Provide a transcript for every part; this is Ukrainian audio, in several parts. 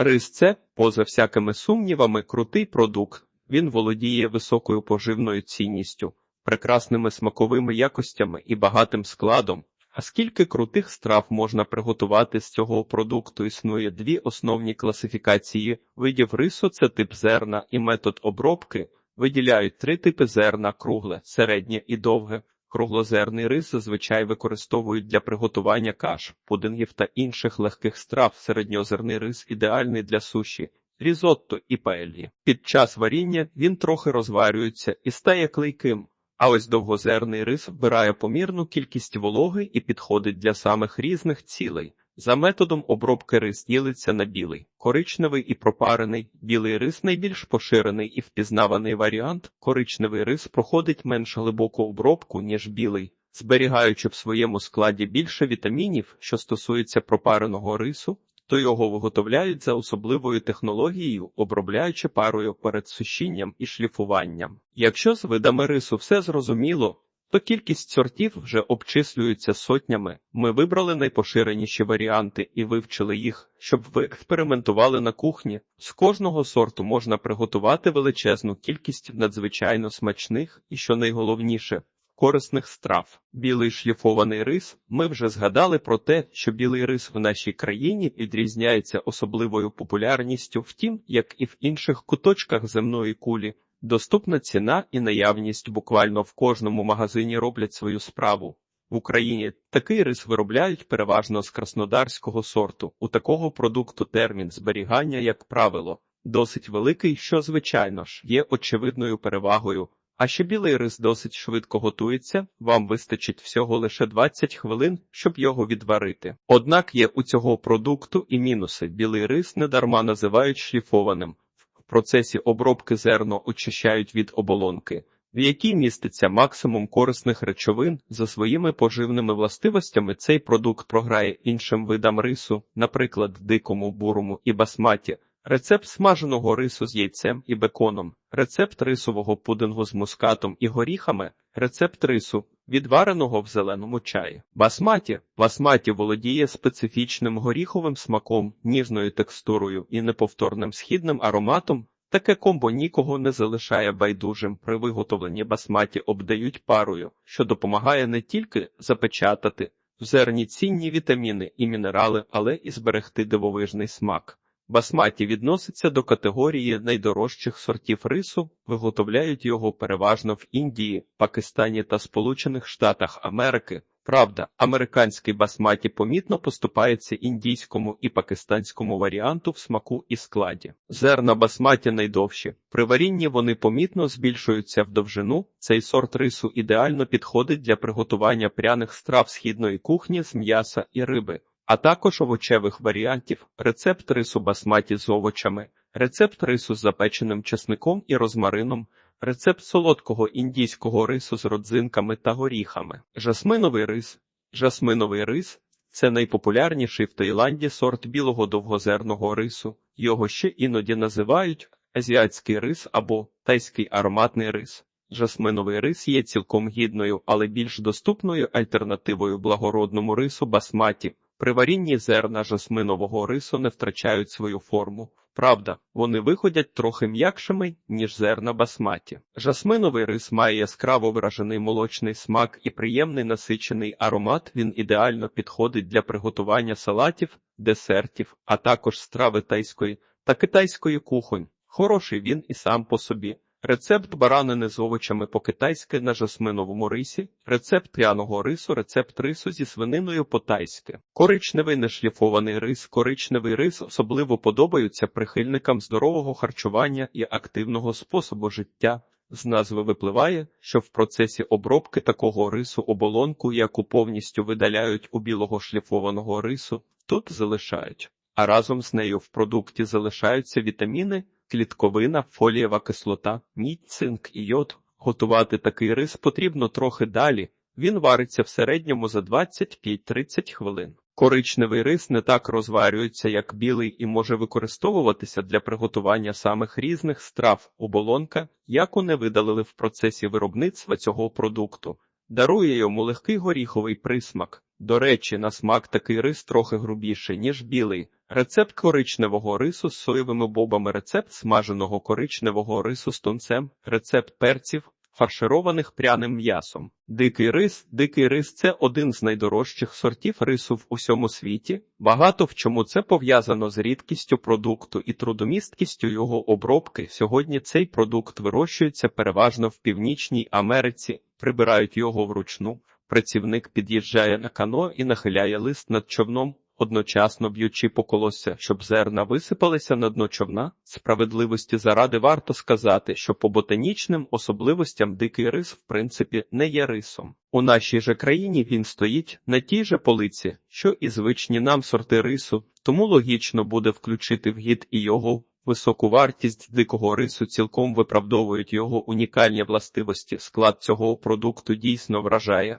Рис це, поза всякими сумнівами, крутий продукт. Він володіє високою поживною цінністю, прекрасними смаковими якостями і багатим складом. А скільки крутих страв можна приготувати з цього продукту існує дві основні класифікації видів рису це тип зерна і метод обробки. Виділяють три типи зерна кругле, середнє і довге. Круглозерний рис зазвичай використовують для приготування каш, пудингів та інших легких страв. Середньозерний рис ідеальний для суші, різотто і паелі. Під час варіння він трохи розварюється і стає клейким. А ось довгозерний рис вбирає помірну кількість вологи і підходить для самих різних цілей. За методом обробки рис ділиться на білий, коричневий і пропарений. Білий рис найбільш поширений і впізнаваний варіант. Коричневий рис проходить менш глибоку обробку, ніж білий, зберігаючи в своєму складі більше вітамінів, що стосується пропареного рису, то його виготовляють за особливою технологією, обробляючи парою перед сушінням і шліфуванням. Якщо з видами рису все зрозуміло, то кількість сортів вже обчислюється сотнями. Ми вибрали найпоширеніші варіанти і вивчили їх, щоб ви експериментували на кухні. З кожного сорту можна приготувати величезну кількість надзвичайно смачних і, що найголовніше, корисних страв. Білий шліфований рис. Ми вже згадали про те, що білий рис в нашій країні відрізняється особливою популярністю, втім, як і в інших куточках земної кулі. Доступна ціна і наявність буквально в кожному магазині роблять свою справу. В Україні такий рис виробляють переважно з краснодарського сорту. У такого продукту термін зберігання, як правило, досить великий, що, звичайно ж, є очевидною перевагою. А ще білий рис досить швидко готується, вам вистачить всього лише 20 хвилин, щоб його відварити. Однак є у цього продукту і мінуси. Білий рис недарма називають шліфованим. Процесі обробки зерно очищають від оболонки, в якій міститься максимум корисних речовин. За своїми поживними властивостями цей продукт програє іншим видам рису, наприклад, дикому бурому і басматі. Рецепт смаженого рису з яйцем і беконом, рецепт рисового пудингу з мускатом і горіхами, рецепт рису, відвареного в зеленому чаї. Басматі басматі володіє специфічним горіховим смаком, ніжною текстурою і неповторним східним ароматом. Таке комбо нікого не залишає байдужим. При виготовленні басматі обдають парою, що допомагає не тільки запечатати в зерні цінні вітаміни і мінерали, але і зберегти дивовижний смак. Басматі відноситься до категорії найдорожчих сортів рису, виготовляють його переважно в Індії, Пакистані та Сполучених Штатах Америки. Правда, американський басматі помітно поступається індійському і пакистанському варіанту в смаку і складі. Зерна басматі найдовші. При варінні вони помітно збільшуються в довжину. Цей сорт рису ідеально підходить для приготування пряних страв східної кухні з м'яса і риби а також овочевих варіантів, рецепт рису басматі з овочами, рецепт рису з запеченим чесником і розмарином, рецепт солодкого індійського рису з родзинками та горіхами, жасминовий рис. Жасминовий рис це найпопулярніший в Таїланді сорт білого довгозерного рису. Його ще іноді називають азіатський рис або тайський ароматний рис. Жасминовий рис є цілком гідною, але більш доступною альтернативою благородному рису басматі. При варінні зерна жасминового рису не втрачають свою форму. Правда, вони виходять трохи м'якшими, ніж зерна басматі. Жасминовий рис має яскраво виражений молочний смак і приємний насичений аромат. Він ідеально підходить для приготування салатів, десертів, а також страви тайської та китайської кухонь. Хороший він і сам по собі. Рецепт баранини з овочами по-китайськи на жасминовому рисі, рецепт пряного рису, рецепт рису зі свининою по-тайськи. Коричневий нешліфований рис, коричневий рис особливо подобаються прихильникам здорового харчування і активного способу життя. З назви випливає, що в процесі обробки такого рису оболонку, яку повністю видаляють у білого шліфованого рису, тут залишають, а разом з нею в продукті залишаються вітаміни клітковина, фолієва кислота, мідь, цинк і йод. Готувати такий рис потрібно трохи далі. Він вариться в середньому за 25-30 хвилин. Коричневий рис не так розварюється, як білий, і може використовуватися для приготування самих різних страв. Оболонка, яку не видалили в процесі виробництва цього продукту, дарує йому легкий горіховий присмак. До речі, на смак такий рис трохи грубіший, ніж білий. Рецепт коричневого рису з соєвими бобами, рецепт смаженого коричневого рису з тунцем, рецепт перців, фаршированих пряним м'ясом. Дикий рис. Дикий рис це один з найдорожчих сортів рису в усьому світі. Багато в чому це пов'язано з рідкістю продукту і трудомісткістю його обробки. Сьогодні цей продукт вирощується переважно в Північній Америці, прибирають його вручну. Працівник під'їжджає на кано і нахиляє лист над човном, одночасно б'ючи по колосся, щоб зерна висипалися на дно човна. Справедливості заради варто сказати, що по ботанічним особливостям дикий рис в принципі не є рисом. У нашій же країні він стоїть на тій же полиці, що і звичні нам сорти рису, тому логічно буде включити в гід і його. Високу вартість дикого рису цілком виправдовують його унікальні властивості. Склад цього продукту дійсно вражає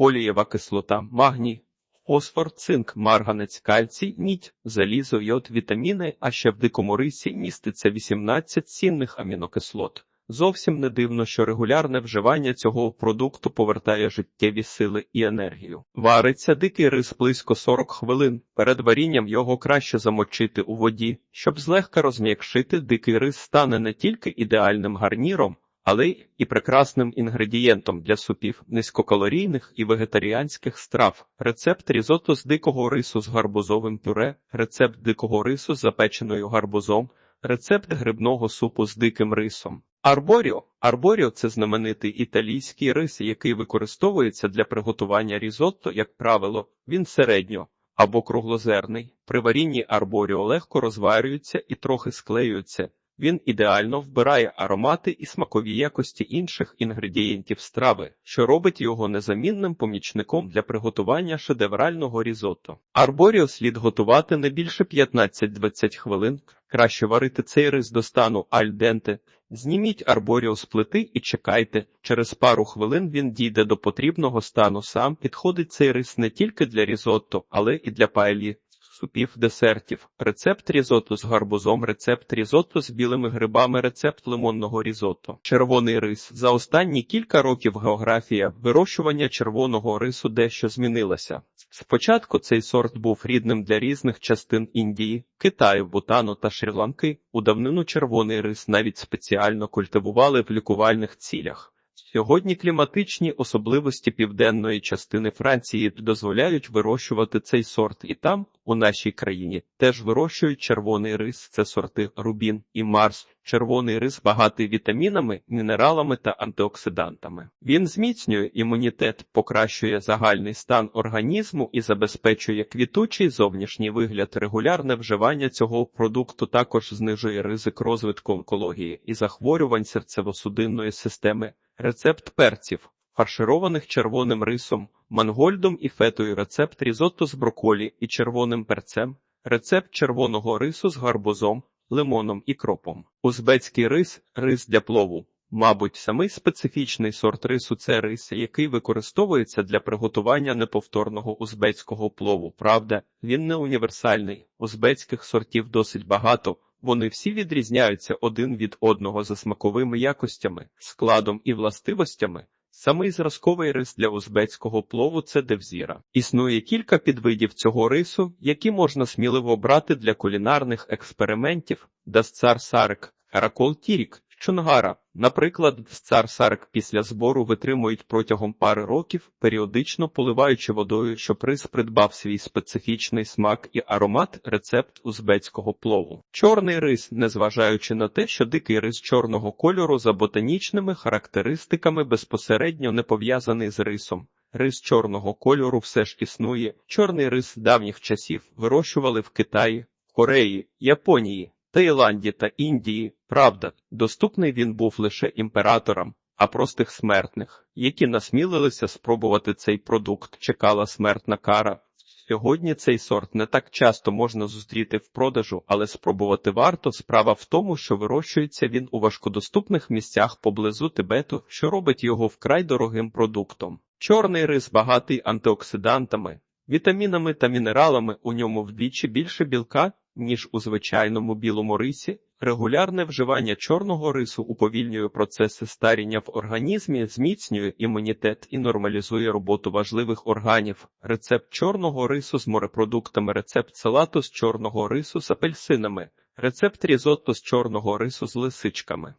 холієва кислота, магній, фосфор, цинк, марганець, кальцій, мідь, залізо, йод, вітаміни, а ще в дикому рисі міститься 18 цінних амінокислот. Зовсім не дивно, що регулярне вживання цього продукту повертає життєві сили і енергію. Вариться дикий рис близько 40 хвилин. Перед варінням його краще замочити у воді, щоб злегка розм'якшити дикий рис стане не тільки ідеальним гарніром, але й і прекрасним інгредієнтом для супів низькокалорійних і вегетаріанських страв. Рецепт різотто з дикого рису з гарбузовим пюре, рецепт дикого рису з запеченою гарбузом, рецепт грибного супу з диким рисом. Арборіо. Арборіо це знаменитий італійський рис, який використовується для приготування різотто, як правило, він середньо або круглозерний. При варінні арборіо легко розварюється і трохи склеюється. Він ідеально вбирає аромати і смакові якості інших інгредієнтів страви, що робить його незамінним помічником для приготування шедеврального різотто. Арборіо слід готувати не більше 15-20 хвилин. Краще варити цей рис до стану аль денте. Зніміть арборіо з плити і чекайте. Через пару хвилин він дійде до потрібного стану сам. Підходить цей рис не тільки для різотто, але і для паелі супів, десертів, рецепт різотто з гарбузом, рецепт різотто з білими грибами, рецепт лимонного різотто. Червоний рис. За останні кілька років географія вирощування червоного рису дещо змінилася. Спочатку цей сорт був рідним для різних частин Індії, Китаю, Бутану та Шрі-Ланки. У давнину червоний рис навіть спеціально культивували в лікувальних цілях. Сьогодні кліматичні особливості південної частини Франції дозволяють вирощувати цей сорт, і там, у нашій країні, теж вирощують червоний рис. Це сорти Рубін і Марс. Червоний рис багатий вітамінами, мінералами та антиоксидантами. Він зміцнює імунітет, покращує загальний стан організму і забезпечує квітучий зовнішній вигляд. Регулярне вживання цього продукту також знижує ризик розвитку онкології і захворювань серцево-судинної системи. Рецепт перців, фаршированих червоним рисом, мангольдом і фетою, рецепт різотто з броколі і червоним перцем, рецепт червоного рису з гарбузом, лимоном і кропом. Узбецький рис рис для плову. Мабуть, самий специфічний сорт рису це рис, який використовується для приготування неповторного узбецького плову. Правда, він не універсальний. Узбецьких сортів досить багато. Вони всі відрізняються один від одного за смаковими якостями, складом і властивостями. Самий зразковий рис для узбецького плову це девзіра. Існує кілька підвидів цього рису, які можна сміливо брати для кулінарних експериментів: Дасцар Сарик, Каракол Тірік, Чунгара. Наприклад, цар сарик після збору витримують протягом пари років, періодично поливаючи водою, щоб рис придбав свій специфічний смак і аромат рецепт узбецького плову. Чорний рис, незважаючи на те, що дикий рис чорного кольору за ботанічними характеристиками безпосередньо не пов'язаний з рисом. Рис чорного кольору все ж існує. Чорний рис давніх часів вирощували в Китаї, Кореї, Японії. Таїланді та Індії, правда, доступний він був лише імператорам, а простих смертних, які насмілилися спробувати цей продукт, чекала смертна кара. Сьогодні цей сорт не так часто можна зустріти в продажу, але спробувати варто. Справа в тому, що вирощується він у важкодоступних місцях поблизу Тибету, що робить його вкрай дорогим продуктом. Чорний рис багатий антиоксидантами, вітамінами та мінералами у ньому вдвічі більше білка ніж у звичайному білому рисі, Регулярне вживання чорного рису уповільнює процеси старіння в організмі, зміцнює імунітет і нормалізує роботу важливих органів. Рецепт чорного рису з морепродуктами, рецепт салату з чорного рису з апельсинами, рецепт різотто з чорного рису з лисичками.